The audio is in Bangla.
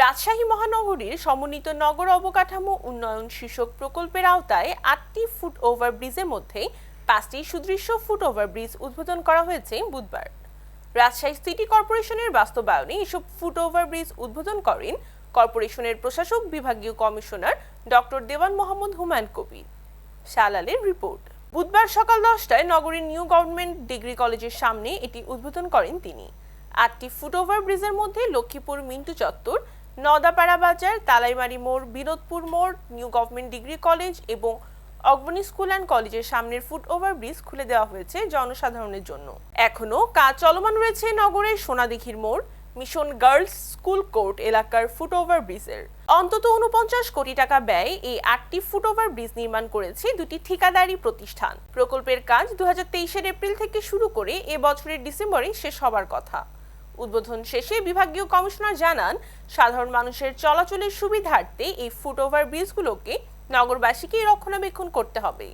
রাজশাহী মহানগরীর সমন্বিত নগর অবকাঠামো উন্নয়ন শীর্ষক প্রকল্পের আওতায় আটটি ফুট ওভার ব্রিজের মধ্যে পাঁচটি সুদৃশ্য ফুট ওভার ব্রিজ উদ্বোধন করা হয়েছে বুধবার। রাজশাহী সিটি কর্পোরেশনের বাস্তবায়নে এসব ফুট ওভার ব্রিজ উদ্বোধন করেন কর্পোরেশনের প্রশাসক, বিভাগীয় কমিশনার ডক্টর দেওয়ান মোহাম্মদ হুমায়ুন কবির। শালালের রিপোর্ট। বুধবার সকাল দশটায় নগরীর নিউ গভর্নমেন্ট ডিগ্রি কলেজের সামনে এটি উদ্বোধন করেন তিনি। আটটি ফুটওভার ব্রিজের মধ্যে লক্ষ্মীপুর, মিন্টু চত্বর নদাপাড়া বাজার, তালাইমারি মোড়, বিনোদপুর মোড়, নিউ গভর্নমেন্ট ডিগ্রি কলেজ এবং অগ্রণী স্কুল অ্যান্ড কলেজের সামনের ফুটওভার ব্রিজ খুলে দেওয়া হয়েছে জনসাধারণের জন্য। এখনও কাজ চলমান রয়েছে নগরের সোনাদিঘির মোড়, মিশন গার্লস স্কুল কোর্ট এলাকার ফুটওভার ব্রিজের অন্তত উনপঞ্চাশ কোটি টাকা ব্যয় এই আটটি ফুটওভার ব্রিজ নির্মাণ করেছে দুটি ঠিকাদারি প্রতিষ্ঠান। প্রকল্পের কাজ দু এপ্রিল থেকে শুরু করে এ বছরের ডিসেম্বরে শেষ হবার কথা। উদ্বোধন শেষে বিভাগীয় কমিশনার জানান, সাধারণ মানুষের চলাচলের সুবিধার্থে এই ফুটওভার ব্রিজগুলোকে নগরবাসীকেই রক্ষণাবেক্ষণ করতে হবে।